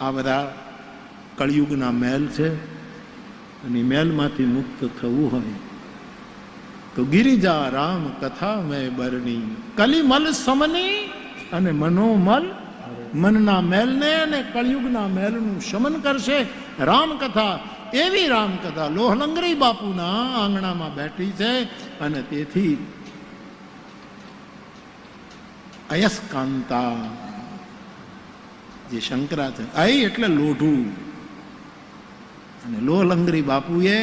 આ બધા કળિયુગના મહેલ છે અને મહેલમાંથી મુક્ત થવું હોય તો ગિરિજા રામ કથા મેં બરણી કલિમલ સમની અને મનોમલ મનના મહેલને અને કળિયુગના મહેલનું શમન કરશે રામકથા એવી રામકથા લોહલંગરી બાપુના આંગણામાં બેઠી છે અને તેથી અયસ્કાંતા જે શંકરા છે અય એટલે લોઢું. અને લોહલંગરી બાપુએ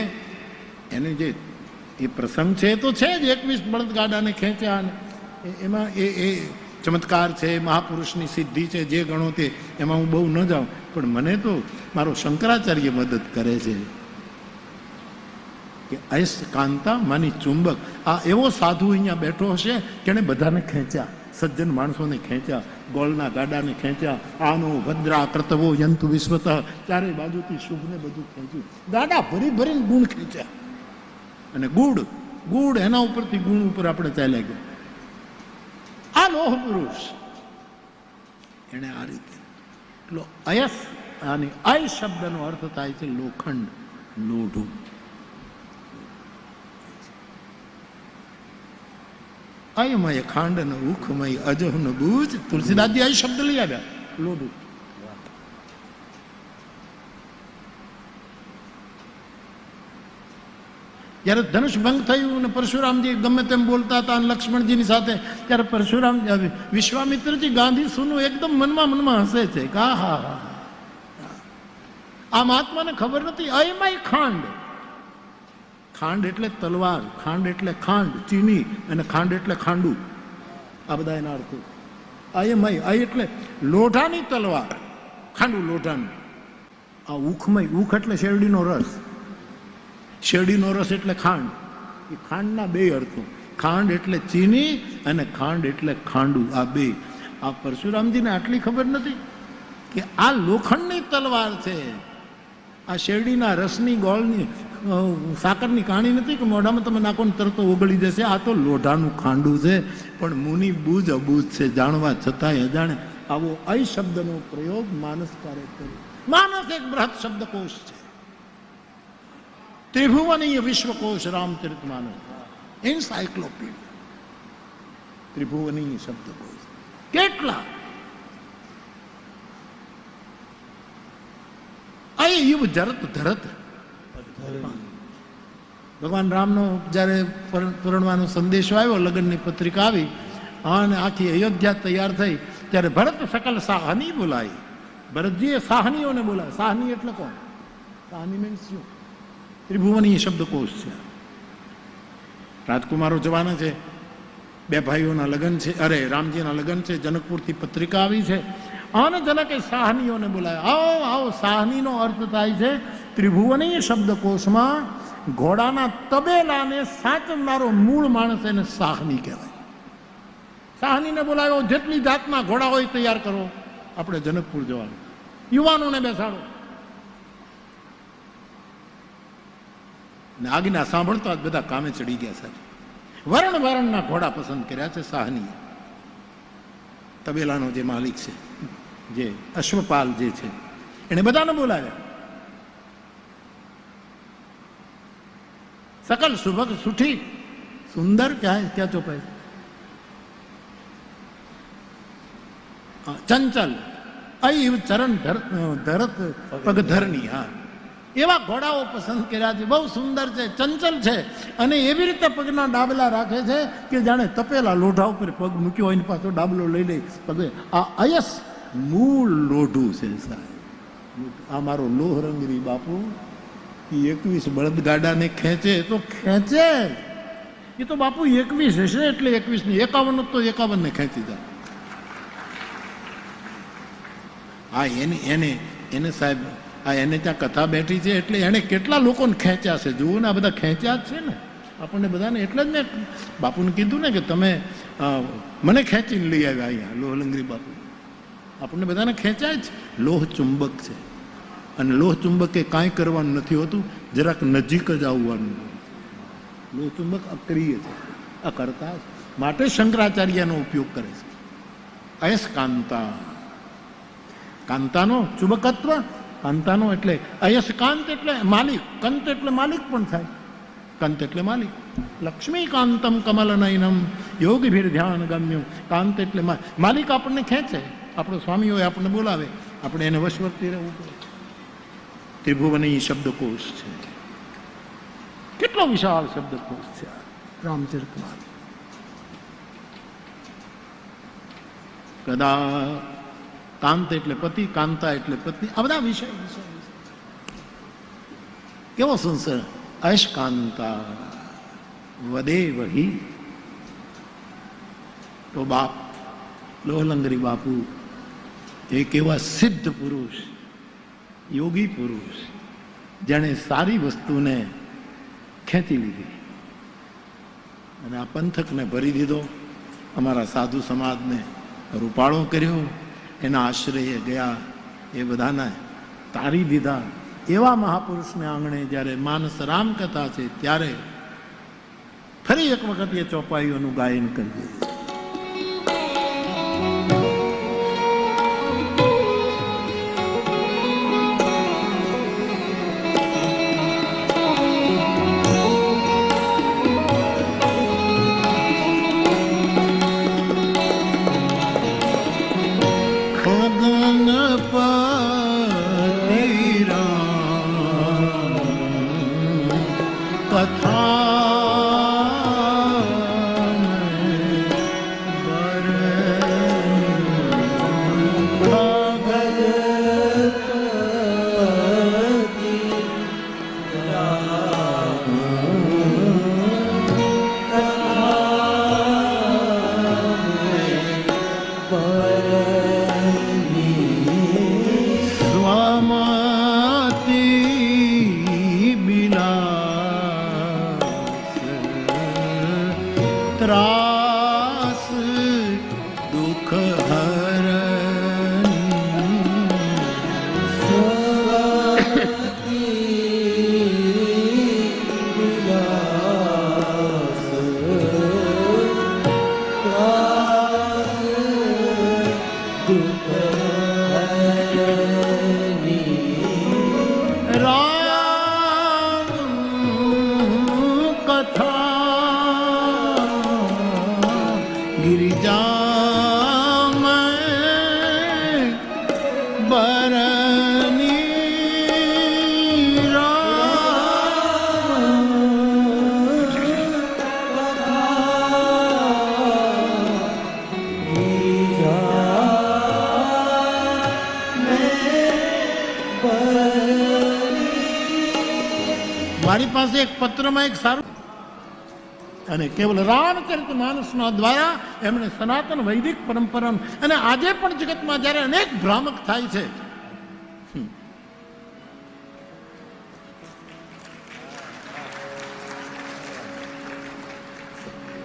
એને જે, એ પ્રસંગ છે તો છે જ એકવીસ બળદગાડાને ખેંચ્યા અને એમાં એ એ ચમત્કાર છે મહાપુરુષની સિદ્ધિ છે, જે ગણો તે, એમાં હું બહુ ન જાઉં. પણ મને તો મારો શંકરાચાર્ય મદદ કરે છે કે અયસ કાંતા માની ચુંબક. આ એવો સાધુ અહીંયા બેઠો હશે કે એણે બધાને ખેંચ્યા, સજ્જન માણસોને ખેંચ્યા. ગોળના ગાડાને ખેંચ્યા. આનો ભદ્રા કર્તવો યંતુ વિશ્વત ચારે બાજુથી શુભને બધું ખેંચ્યું. ગાડા ભરી ભરીને ગુણ ખેંચ્યા. અને ગુડ ગુડ એના ઉપરથી ગુણ ઉપર આપણે ચાલ્યા ગયા. આ લોહ પુરુષ એને આ રીતે એટલો અયસ અને અય શબ્દનો અર્થ થાય છે લોખંડ લોઢું. અયમય ખાંડ ન ઉખમય અજહ ન બુજ તુલસીદાસજી આ શબ્દ લઈ આવ્યા લોડું જ્યારે ધનુષ ભંગ થયું અને પરશુરામજી ગમે તેમ બોલતા હતા અને લક્ષ્મણજીની સાથે ત્યારે પરશુરામ વિશ્વામિત્રજી ગાંધી સુનું એકદમ મનમાં મનમાં હસે છે કે આ હા હા આ મહાત્માને ખબર નથી અયમય ખાંડ ખાંડ એટલે તલવાર, ખાંડ એટલે ખાંડ, ચીની અને ખાંડ એટલે ખાંડુ. આ બધા એના અર્થો. અયમય અય એટલે લોઢાની તલવાર, ખાંડુ લોઢાનું. આ ઉખમય ઉખ એટલે શેરડીનો રસ. શેરડીનો રસ એટલે ખાંડ. એ ખાંડના બે અર્થો. ખાંડ એટલે ચીની અને ખાંડ એટલે ખાંડુ. આ બે. આ પરશુરામજીને આટલી ખબર નથી કે આ લોખંડની તલવાર છે. આ શેરડીના રસની ગોળની સાકરની કહાણી નથી કે મોઢામાં તમે નાખો ને તરત ઓગળી જશે. આ તો લોઢાનું ખાંડું છે, પણ મુનિ બૂજ અબૂજ છે. જાણવા છતાંય અજાણે આવો અય શબ્દનો પ્રયોગ માનસકારે કર્યો. માનસ એક બૃહદ શબ્દકોશ છે. ત્રિભુવનીય વિશ્વકોશ રામચરિત માનસ એન્સાયક્લોપીડિયા ત્રિભુવનીય શબ્દકોશ. કેટલા? અય યુવ જરત ધરત. ભગવાન. રામનો જ્યારે પર- પરણવાનો સંદેશો આવ્યો, લગ્નની પત્રિકા આવી, અને આખી અયોધ્યા તૈયાર થઈ, ત્યારે ભરત સકલ સાહની બોલાય ભરતજીએ સાહનીઓને બોલાય સાહની એટલે કોણ? સાહની મીન્સ શું? ત્રિભુવનીય શબ્દકોશ છે. રાજકુમારો જવાના છે. બે ભાઈઓના લગ્ન છે. અરે, રામજીના લગ્ન છે. જનકપુરથી પત્રિકા આવી છે. અને જનકે સાહનીઓને બોલાયા. આવો આવો, સાહનીનો અર્થ થાય છે ત્રિભુવનીય શબ્દકોશમાં ઘોડાના તબેલાને સાચવનારો મૂળ માણસ એને સાહની કહેવાય. સાહનીને બોલાવ્યો, જેટલી જાતના ઘોડા હોય તૈયાર કરો. આપણે જનકપુર જવાનું. યુવાનોને બેસાડો. ને આજ્ઞા સાંભળતા જ બધા કામે ચડી ગયા સાહેબ. વરણ વરણના ઘોડા પસંદ કર્યા છે સાહનીએ. તબેલાનો જે માલિક છે જે અશ્વપાલ જે છે એને બધાને બોલાવ્યા. સકલ સુભગ સુઠી. સુંદર ક્યાં ક્યાં ચોપાય ચંચલ. અય ચરણ ધર ધરત પગધરની હા. એવા ઘોડાઓ પસંદ કર્યા છે. બહુ સુંદર છે, ચંચલ છે અને એવી રીતે પગના ડાબલા રાખે છે કે જાણે તપેલા લોઢા ઉપર પગ મૂક્યો હોય પાછો ડાબલો લઈ લે. પગે આ અયસ મૂળ લોઢું છે સાહેબ. આ મારો લોહ રંગરી બાપુ એ એકવીસ બળદગાડાને ખેંચે તો ખેંચે. એ તો બાપુ એકવીસ હશે એટલે એકવીસની એકાવન તો એકાવન ને ખેંચી જાય હા, એને એને એને સાહેબ આ એને ત્યાં કથા બેઠી છે એટલે એણે કેટલા લોકોને ખેંચ્યા છે? જુઓ ને આ બધા ખેંચ્યા જ છે ને. આપણને બધાને એટલે જ મેં બાપુને કીધું ને કે તમે મને ખેંચીને લઈ આવ્યા અહીંયા, લોહલંગરી બાપુ. આપણને બધાને ખેંચાય જ. લોહ ચુંબક છે. અને લોહ ચુંબકે કાંઈ કરવાનું નથી હોતું, જરાક નજીક જ આવવાનું. લોહ ચુંબક અક્રિય છે, અકર્તા. માટે શંકરાચાર્યનો ઉપયોગ કરે છે. અયસ્કાંતા. કાંતાનો ચુબકત્વ કાંતાનો એટલે અયસ કાંત એટલે માલિક કંત એટલે માલિક પણ થાય. કંત એટલે માલિક. લક્ષ્મીકાંતમ કમલનયનમ યોગીભીર ધ્યાન ગમ્યું. કાંત એટલે માલિક આપણને ખેંચે. આપણો સ્વામી હોય આપણને બોલાવે. આપણે એને વશવર્તી રહેવું પડે. ત્રિભુવની શબ્દકોશ છે. કેટલો વિશાળ શબ્દકોશ છે આ? રામચરિતમાનસ કદા કાંત એટલે પતિ, કાંતા એટલે પત્ની, આ બધા વિષય. કેવો સંસાર? અશકાંતા વદે વહી તો બાપ, લોહલંગરી બાપુ એક એવા સિદ્ધ પુરુષ, યોગી પુરુષ, જેણે સારી વસ્તુને ખેંચી લીધી. અને આ પંથકને ભરી દીધો, અમારા સાધુ સમાજને રૂપાળો કર્યો એના આશ્રયે ગયા એ બધાને તારી દીધા. એવા મહાપુરુષને આંગણે જ્યારે માનસ રામકથા છે ત્યારે ફરી એક વખત એ ચોપાઈઓનું ગાયન કરી મારી પાસે એક પત્રમાં એક સારું અને કેવલ રામચરિત માનસના દ્વારા એમણે સનાતન વૈદિક પરંપરા અને આજે પણ જગતમાં જ્યારે અનેક ભ્રામક થાય છે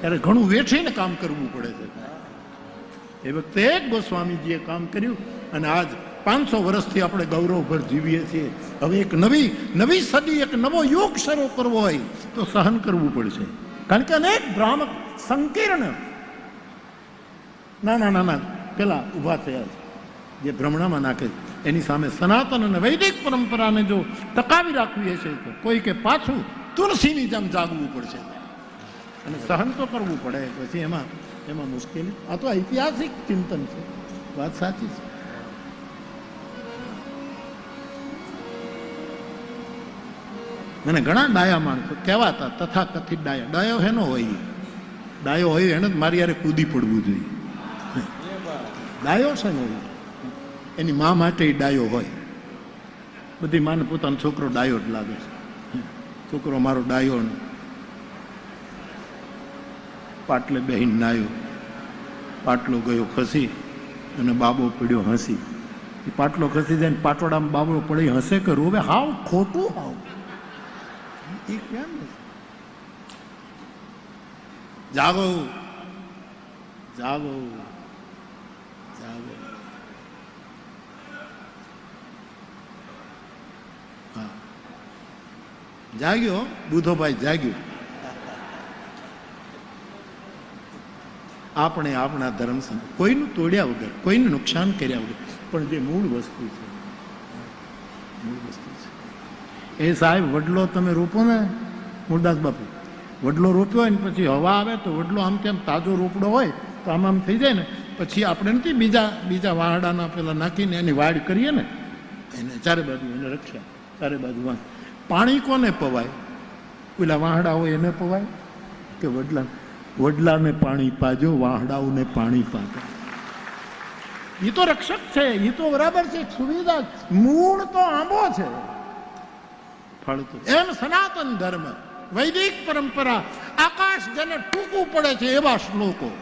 ત્યારે ઘણું વેઠીને કામ કરવું પડે છે. એ વખતે એક ગોસ્વામીજીએ કામ કર્યું અને આજ પાંચસો વર્ષથી આપણે ગૌરવભર જીવીએ છીએ. હવે એક નવી નવી સદી, એક નવો યુગ શરૂ કરવો હોય તો સહન કરવું પડશે. કારણ કે અનેક ભ્રામક સંકીર્ણ નાના નાના પેલા ઊભા થયા છે. જે ભ્રમણામાં નાખે છે. એની સામે સનાતન અને વૈદિક પરંપરાને જો ટકાવી રાખવી હશે તો કોઈ કે પાછું તુલસીની જેમ જાગવું પડશે. અને સહન તો કરવું પડે. પછી એમાં એમાં મુશ્કેલી. આ તો ઐતિહાસિક ચિંતન છે. વાત સાચી છે. મને ઘણા ડાયા માણસો કહેવાતા તથા કથિત ડાયા. ડાયો હેનો હોય ડાયો હોય એને જ મારી યારે કૂદી પડવું જોઈએ. ડાયો છે ને એની મા માટે ડાયો હોય. બધી માને પોતાનો છોકરો ડાયો જ લાગે છે. છોકરો મારો ડાયો ને. પાટલે બેહીને નાયો. પાટલો ગયો ખસી અને બાબો પડ્યો હસી. પાટલો ખસી જાય પાટોડામાં બાબો પડી હસે કરું હવે હાવ ખોટું હાવ. એ કેમ? જાગો જાગો જાગો હા જાગ્યો બુધોભાઈ જાગ્યો આપણે આપણા ધર્મ કોઈનું તોડ્યા વગર કોઈનું નુકસાન કર્યા વગર પણ જે મૂળ વસ્તુ છે મૂળ વસ્તુ છે એ સાહેબ, વડલો તમે રોપો ને, મુરદાસ બાપુ. વડલો રોપ્યો હોય ને પછી હવા આવે તો વડલો આમ તેમ તાજો રોપડો હોય તો આમ આમ થઈ જાય ને. પછી આપણે નથી બીજા બીજા વાહડાના પેલા નાખીને એની વાડ કરીએ ને. એને ચારે બાજુ એને રક્ષા ચારે બાજુ વાંધ પાણી કોને પવાય? પેલા વાહડા હોય એને પવાય કે વડલા? વડલાને પાણી પાજો, વાહડાઓને પાણી પાજો. એ તો રક્ષક છે એ તો બરાબર છે, સુવિધા મૂળ તો આંબો છે. ફળ તો એમ સનાતન ધર્મ, વૈદિક પરંપરા, આકાશ જેને ટૂંકું પડે છે એવા શ્લોકો.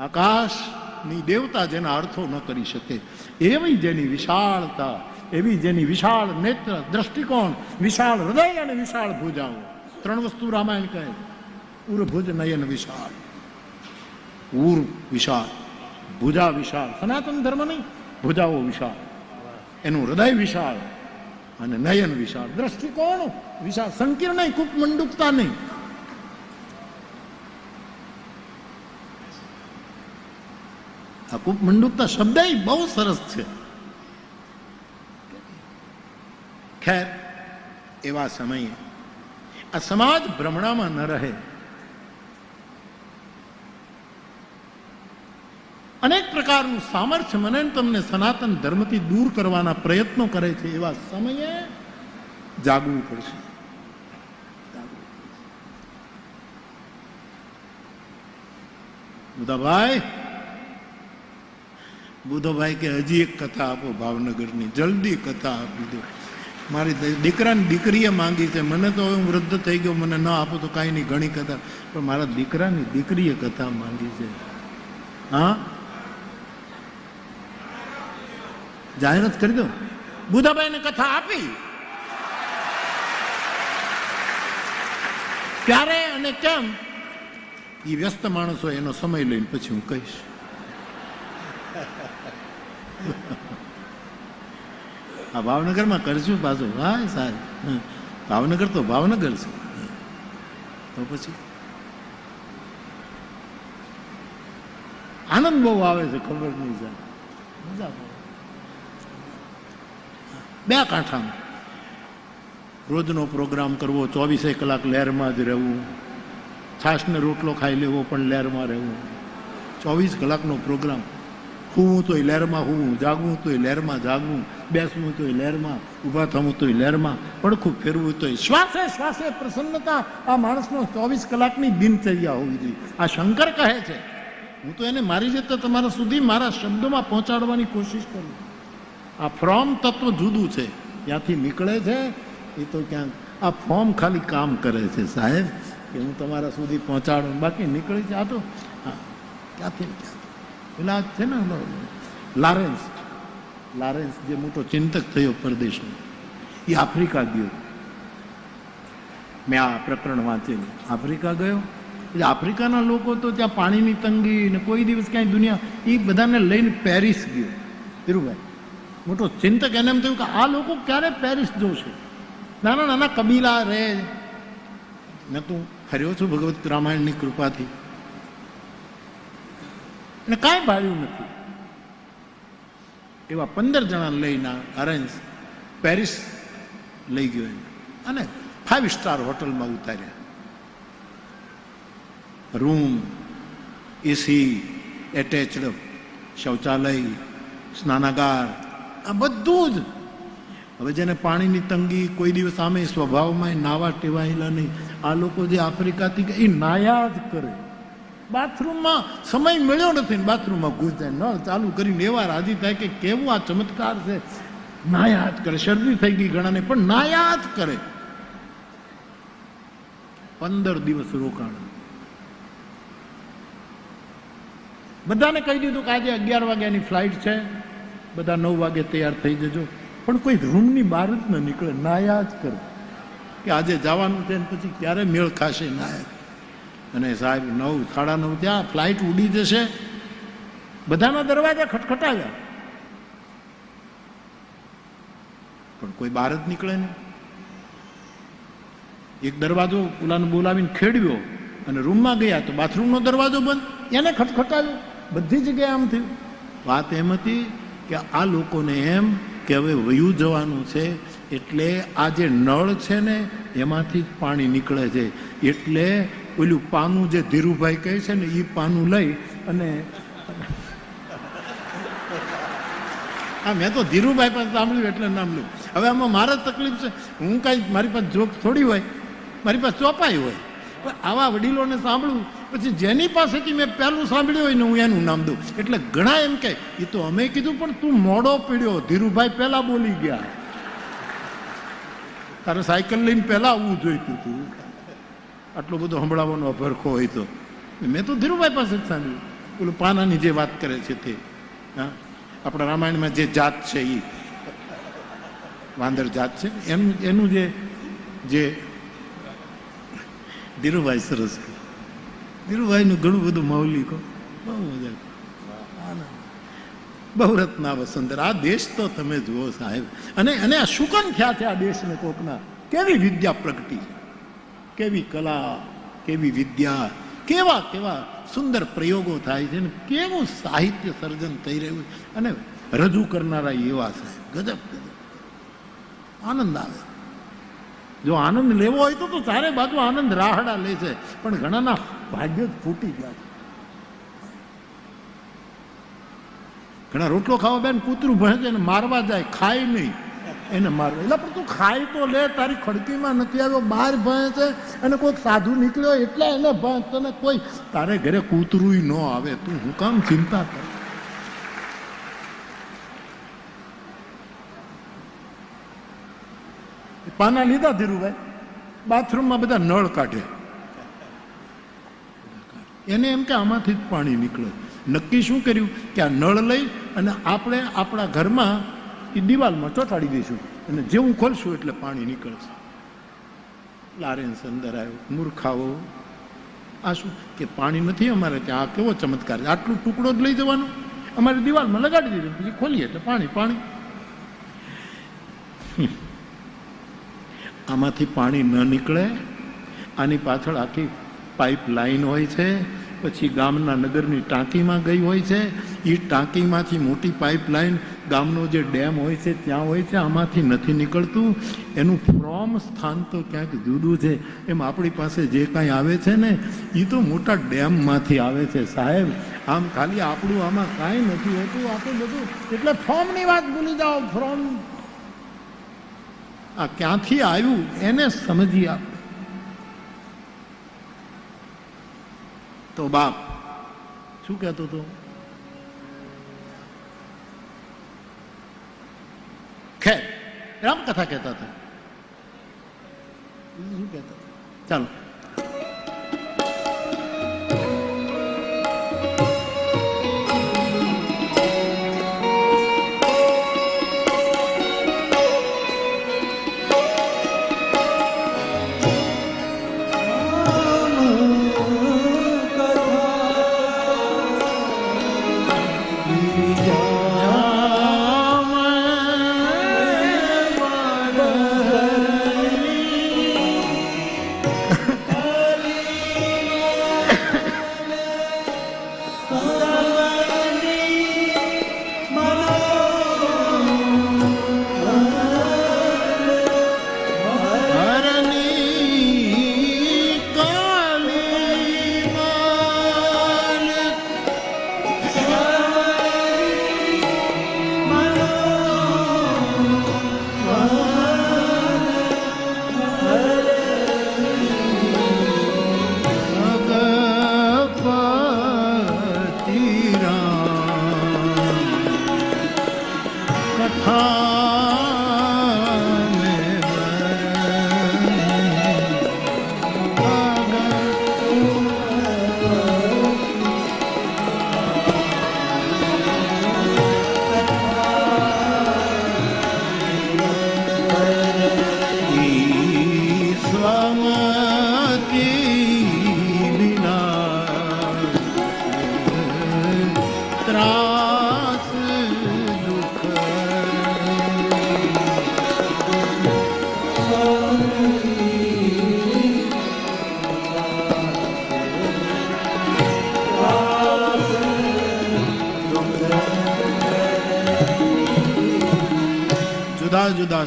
આકાશની દેવતા જેના અર્થો ન કરી શકે, એવી જેની વિશાળતા, એવી જેની વિશાળ નેત્ર, દ્રષ્ટિકોણ, વિશાળ હૃદય અને વિશાળ ભુજાઓ. ત્રણ વસ્તુ રામાયણ કહે ઉર્ભુજ નયન, વિશાળ. ઉર, વિશાળ. ભુજા, વિશાળ. સનાતન ધર્મ નહીં, ભુજાઓ વિશાળ. એનું હૃદય વિશાળ. અને નયન વિશાળ. દ્રષ્ટિકોણ વિશાળ. સંકીર્ણ કૂપ મંડુકતા નહીં. આ કૂપ મંડુકતા શબ્દ બહુ સરસ છે. ખેર, એવા સમયે આ સમાજ ભ્રમણામાં ન રહે. અનેક પ્રકારનું સામર્થ્ય મને તમને સનાતન ધર્મથી દૂર કરવાના પ્રયત્નો કરે છે એવા સમયે જાગવું પડશે બુધાભાઈ, બુધોભાઈ કે હજી એક કથા આપો ભાવનગરની, જલ્દી કથા આપી દો. મારી દીકરાની દીકરીએ માંગી છે. મને તો હું વૃદ્ધ થઈ ગયો, મને ન આપો તો કાંઈ નહીં, ઘણી કથા. પણ મારા દીકરાની દીકરીએ કથા માંગી છે. હા? જાહેરાત કરી દો બુધાભાઈને કથા આપી. ક્યારે અને કેમ? એ વ્યસ્ત માણસો એનો સમય લઈને પછી હું કહીશ. આ ભાવનગરમાં કરશું પાછું. હા સારું. ભાવનગર તો ભાવનગર છે. તો પછી? આનંદ બહુ આવે છે ખબર નહીં સાહેબ. મજા બે કાંઠામાં. રોજનો પ્રોગ્રામ કરવો, ચોવીસે કલાક લહેરમાં જ રહેવું. છાશને રોટલો ખાઈ લેવો, પણ લહેરમાં રહેવું. ચોવીસ કલાકનો પ્રોગ્રામ. હોવું તોય લહેરમાં હોવું, જાગવું તોય લહેરમાં જાગવું, બેસવું તોય લહેરમાં, ઊભા થવું તોય લહેરમાં, પડખું ફેરવું તોય. શ્વાસે શ્વાસે પ્રસન્નતા આ માણસનો ચોવીસ કલાકની દિનચર્યા હોવી જોઈએ. આ શંકર કહે છે, હું તો એને મારી રીતે તમારા સુધી મારા શબ્દોમાં પહોંચાડવાની કોશિશ કરું આ ફ્રોમ તત્વ જુદું છે. ત્યાંથી નીકળે છે એ તો ક્યાંક આ ફોર્મ ખાલી કામ કરે છે સાહેબ કે હું તમારા સુધી પહોંચાડું. બાકી નીકળી છે આ તો. હા, ક્યાંથી ક્યાં પેલા છે ને લારેન્સ. લારેન્સ જે મોટો ચિંતક થયો પરદેશનો. એ આફ્રિકા ગયો. મેં આ પ્રકરણ વાંચેલું આફ્રિકા ગયો. એટલે આફ્રિકાના લોકો તો ત્યાં પાણીની તંગી ને કોઈ દિવસ ક્યાંય દુનિયા એ બધાને લઈને પેરિસ ગયો. ધીરુભાઈ મોટો ચિંતક એને એમ થયું કે આ લોકો ક્યારે પેરિસ જોશે? નાના નાના કબીલા રહે. મેં તું ફર્યો છું ભગવત રામાયણની કૃપાથી. અને કાંઈ ભાવ્યું નથી. એવા પંદર જણા લઈને અરેન્જ પેરિસ લઈ ગયો એને. અને ફાઇવ સ્ટાર હોટલમાં ઉતાર્યા. રૂમ, એસી, એટેચડ શૌચાલય, સ્નાનાગાર આ બધું જ. હવે જેને પાણીની તંગી કોઈ દિવસ આમે સ્વભાવમાં નાવા ટેવાયેલા નહીં. આ લોકો જે આફ્રિકાથી એ નાયા જ કરે. બાથરૂમમાં સમય મળ્યો નથી બાથરૂમમાં ઘૂસ જાય નળ ચાલુ કરીને એવા રાજી થાય કે કેવું આ ચમત્કાર છે. નાયા જ કરે. શરદી થઈ ગઈ ઘણાને, પણ નાયા જ કરે. પંદર દિવસ રોકાણ. બધાને કહી દીધું કે આજે અગિયાર વાગ્યાની ફ્લાઇટ છે. બધા નવ વાગે તૈયાર થઈ જજો. પણ કોઈ રૂમની બહાર જ ન નીકળે નાયા જ કરે. કે આજે જવાનું છે ને પછી ક્યારે મેળ ખાશે નાયક અને સાહેબ, નવ, સાડા નવ ત્યાં ફ્લાઇટ ઉડી જશે. બધાના દરવાજા ખટખટાવ્યા પણ કોઈ બહાર જ નીકળે નહીં. એક દરવાજો ઓલાને બોલાવીને ખેડ્યો અને રૂમમાં ગયા તો બાથરૂમનો દરવાજો બંધ. એને ખટખટાવ્યો બધી જગ્યાએ આમ થયું. વાત એમ હતી કે આ લોકોને એમ કે હવે વયું જવાનું છે, એટલે આ જે નળ છે ને, એમાંથી જ પાણી નીકળે છે. એટલે ઓલું પાનું જે ધીરુભાઈ કહે છે ને એ પાનું લઈ અને હા મેં તો ધીરુભાઈ પાસે સાંભળ્યું એટલે નામ લું હવે આમાં મારે તકલીફ છે. હું કાંઈ મારી પાસે જોક થોડી હોય, મારી પાસે ચોપાઈ હોય. આવા વડીલોને સાંભળવું પછી જેની પાસેથી મેં પહેલું સાંભળ્યું હોય ને હું એનું નામ દઉં. એટલે ઘણા એમ કહે એ તો અમે કીધું, પણ તું મોડો પીડ્યો. ધીરુભાઈ પહેલા બોલી ગયા. તારે સાયકલ લઈને પહેલા આવવું જોઈતું હતું. આટલો બધો સંભળાવવાનો અભરખો હોય તો. મેં તો ધીરુભાઈ પાસે જ સાંભળ્યું. ઓલું પાનાની જે વાત કરે છે તે. હા? આપણા રામાયણમાં જે જાત છે એ વાંદર જાત છે એનું એનું જે ધીરુભાઈ સરસ. ધીરુભાઈનું ઘણું બધું મૌલિકો બહુ મજા. બહુ રત્ના વસંતર આ દેશ તો તમે જુઓ સાહેબ. અને અને આ શું કામ થયા છે આ દેશને કોકના. કેવી વિદ્યા પ્રગટી છે. કેવી કલા, કેવી વિદ્યા, કેવા કેવા સુંદર પ્રયોગો થાય છે ને કેવું સાહિત્ય સર્જન થઈ રહ્યું અને રજૂ કરનારા એવા ગજબ ગજબ. આનંદ આવે. જો આનંદ લેવો હોય તો ચારે બાજુ આનંદ રાહડા લે છે. પણ ઘણાના ભાગ્ય જ ફૂટી ગયા છે. ઘણા રોટલો ખાવા બેન કૂતરું ભણે છે મારવા જાય, ખાય નહીં. એને મારવા એટલે પણ તું ખાય તો લે, તારી ખડકીમાં નથી આવ્યો, બહાર ભણે છે અને કોઈક સાધુ નીકળ્યો એટલે એને ભણ. તને કોઈ તારે ઘરે કૂતરું ન આવે, તું હું કામ ચિંતા કર. પાના લીધા ધીરુભાઈ? બાથરૂમમાં બધા નળ કાઢે. એને એમ કે આમાંથી જ પાણી નીકળે. નક્કી શું કર્યું? કે આ નળ લઈ અને આપણે આપણા ઘરમાં એ દિવાલમાં ચોંટાડી દઈશું. અને જેવું ખોલશું એટલે પાણી નીકળશે. લારેન્સ અંદર આવ્યો, મૂર્ખાઓ. આ શું? કે પાણી નથી અમારે ત્યાં. આ કેવો ચમત્કાર છે? આટલું ટુકડો જ લઈ જવાનો? અમારે દિવાલમાં લગાડી દીધું. પછી ખોલીએ એટલે પાણી પાણી. આમાંથી પાણી ન નીકળે. આની પાછળ આખી પાઇપ લાઈન હોય છે. પછી ગામના નગરની ટાંકીમાં ગઈ હોય છે. એ ટાંકીમાંથી મોટી પાઇપ લાઈન ગામનો જે ડેમ હોય છે, ત્યાં હોય છે. આમાંથી નથી નીકળતું. એનું ફ્રોમ સ્થાન તો ક્યાંક જુદું છે. એમ આપણી પાસે જે કાંઈ આવે છે ને એ તો મોટા ડેમમાંથી આવે છે સાહેબ. આમ ખાલી આપણું આમાં કાંઈ નથી હોતું. આપણું બધું એટલે ફોર્મની વાત ભૂલી જાઓ. ફ્રોમ આ ક્યાંથી આવ્યું એને સમજી આપ. તો બાપ, શું કહેતો હતો? ખેર, રામકથા કહેતા હતા. શું કહેતા ચાલો.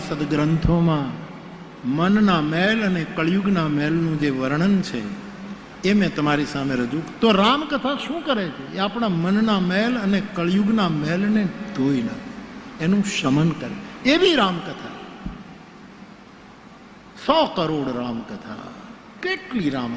સદગ્રંથોમાં મનના મેલ અને કળિયુગના મેલનું જે વર્ણન છે, એ મેં તમારી સામે રજૂ તો રામકથા શું કરે છે? એ આપણા મનના મેલ અને કળિયુગના મેલને ધોઈ નાખે. એનું શમન કરે. એવી રામકથા. સો કરોડ રામકથા. કેટલી રામ